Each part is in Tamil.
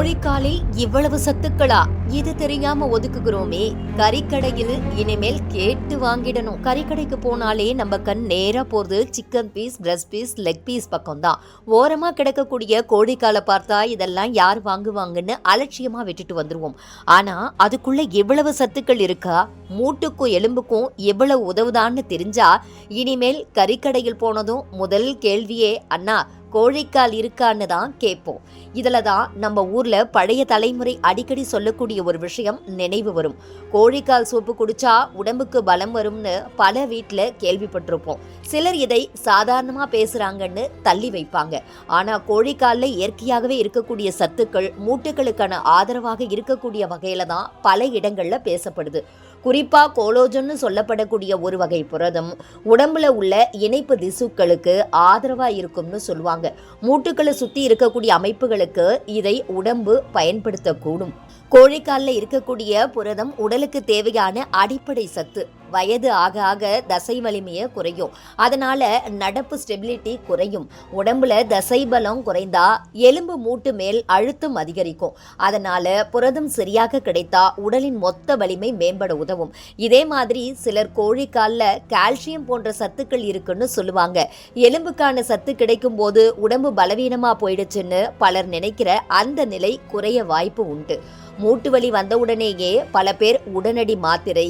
கோழிக்காலில் இவ்வளவு சத்துக்களா? இது தெரியாம ஒதுக்குகிறோமே. கறிக்கடையில் இனிமேல் கேட்டு வாங்கிடணும். கறிக்கடைக்கு போனாலே நம்ம கண் நேரா போறது chicken piece breast piece leg piece பக்கம் தான் ஓரமா கிடக்கக்கூடிய கோழிக்காலை பார்த்தா இதெல்லாம் யார் வாங்குவாங்கன்னு அலட்சியமா விட்டுட்டு வந்துருவோம். ஆனா அதுக்குள்ள எவ்வளவு சத்துக்கள் இருக்கா? மூட்டுக்கும் எலும்புக்கும் எவ்வளவு உதவுதான்னு தெரிஞ்சா இனிமேல் கறிக்கடையில் போனதும் முதல் கேள்வியே அண்ணா கோழிக்கால் இருக்கான்னு தான் கேட்போம். இதில் தான் நம்ம ஊரில் பழைய தலைமுறை அடிக்கடி சொல்லக்கூடிய ஒரு விஷயம் நினைவு வரும். கோழிக்கால் சூப்பு குடிச்சா உடம்புக்கு பலம் வரும்னு பல வீட்டில் கேள்விப்பட்டிருப்போம். சிலர் இதை சாதாரணமாக பேசுகிறாங்கன்னு தள்ளி வைப்பாங்க. ஆனால் கோழிக்காலில் இயற்கையாகவே இருக்கக்கூடிய சத்துக்கள் மூட்டுகளுக்கான ஆதரவாக இருக்கக்கூடிய வகையில் தான் பல இடங்களில் பேசப்படுது. குறிப்பா கோலோஜன்னு சொல்லப்படக்கூடிய ஒரு வகை புரதம் உடம்புல உள்ள இணைப்பு திசுக்களுக்கு ஆதரவா இருக்கும்னு சொல்லுவாங்க. மூட்டுக்களை சுத்தி இருக்கக்கூடிய அமைப்புகளுக்கு இதை உடம்பு பயன்படுத்தக்கூடும். கோழிக்காலில் இருக்கக்கூடிய புரதம் உடலுக்கு தேவையான அடிப்படை சத்து. வயது ஆக ஆக தசை வலிமையை குறையும். அதனால நடப்பு ஸ்டெபிலிட்டி குறையும். உடம்புல தசை பலம் குறைந்தா எலும்பு மூட்டு மேல் அழுத்தம் அதிகரிக்கும். அதனால புரதம் சரியாக கிடைத்தா உடலின் மொத்த வலிமை மேம்பட உதவும். இதே மாதிரி சிலர் கோழிக்காலில் கால்சியம் போன்ற சத்துக்கள் இருக்குன்னு சொல்லுவாங்க. எலும்புக்கான சத்து கிடைக்கும் போது உடம்பு பலவீனமா போயிடுச்சுன்னு பலர் நினைக்கிற அந்த நிலை குறைய வாய்ப்பு உண்டு. மூட்டு வலி வந்தவுடனேயே பல பேர் உடனடி மாத்திரை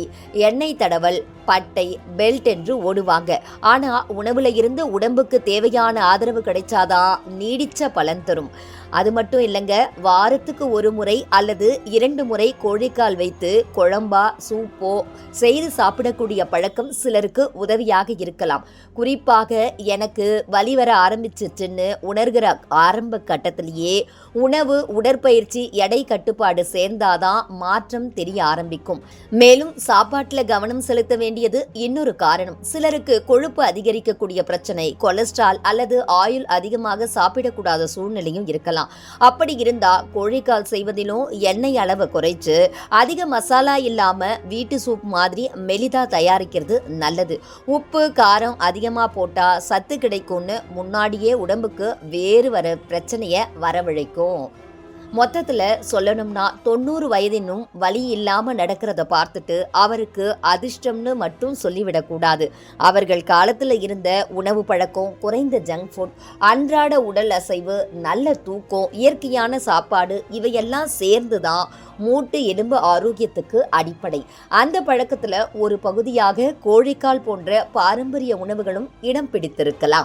எண்ணெய் தடவல் தகவல் பட்டை பெல்ட் என்று ஓடுவாங்க. ஆனா உணவுல இருந்து உடம்புக்கு தேவையான ஆதரவு கிடைச்சாதான் நீடிச்ச பலன் தரும். அது மட்டும் இல்லைங்க வாரத்துக்கு ஒரு முறை அல்லது இரண்டு முறை கோழிக்கால் வைத்து குழம்பா சூப்போ செய்து சாப்பிடக்கூடிய பழக்கம் சிலருக்கு உதவியாக இருக்கலாம். குறிப்பாக எனக்கு வலி வர ஆரம்பிச்சிச்சுன்னு உணர்கிற ஆரம்ப கட்டத்திலேயே உணவு உடற்பயிற்சி எடை கட்டுப்பாடு சேர்ந்தாதான் மாற்றம் தெரிய ஆரம்பிக்கும். மேலும் சாப்பாட்டில் கவனம் செலுத்த வேண்டிய வேண்டியது இன்னொரு காரணம். சிலருக்கு கொழுப்பு அதிகரிக்கக்கூடிய பிரச்சனை கொலஸ்ட்ரால் அல்லது ஆயில் அதிகமாக சாப்பிடக்கூடாத சூழ்நிலையும் இருக்கலாம். அப்படி இருந்தா கோழிக்கால் செய்வதிலும் எண்ணெய் அளவை குறைச்சு அதிக மசாலா இல்லாம வீட்டு சூப் மாதிரி மெலிதா தயாரிக்கிறது நல்லது. உப்பு காரம் அதிகமா போட்டா சத்து கிடைக்கும்னு முன்னாடியே உடம்புக்கு வேறு வர பிரச்சனையை வரவழைக்கும். மொத்தத்துல சொல்லணும்னா தொண்ணூறு வயதினும் வலி இல்லாம நடக்கிறத பார்த்துட்டு அவருக்கு அதிர்ஷ்டம்னு மட்டும் சொல்லிவிடக்கூடாது. அவர்கள் காலத்துல இருந்த உணவு பழக்கம் குறைந்த ஜங்க் ஃபுட் அன்றாட உடல் அசைவு நல்ல தூக்கம் இயற்கையான சாப்பாடு இவையெல்லாம் சேர்ந்து தான் மூட்டு எலும்பு ஆரோக்கியத்துக்கு அடிப்படை. அந்த பழக்கத்துல ஒரு பகுதியாக கோழிக்கால் போன்ற பாரம்பரிய உணவுகளும் இடம் பிடித்திருக்கலாம்.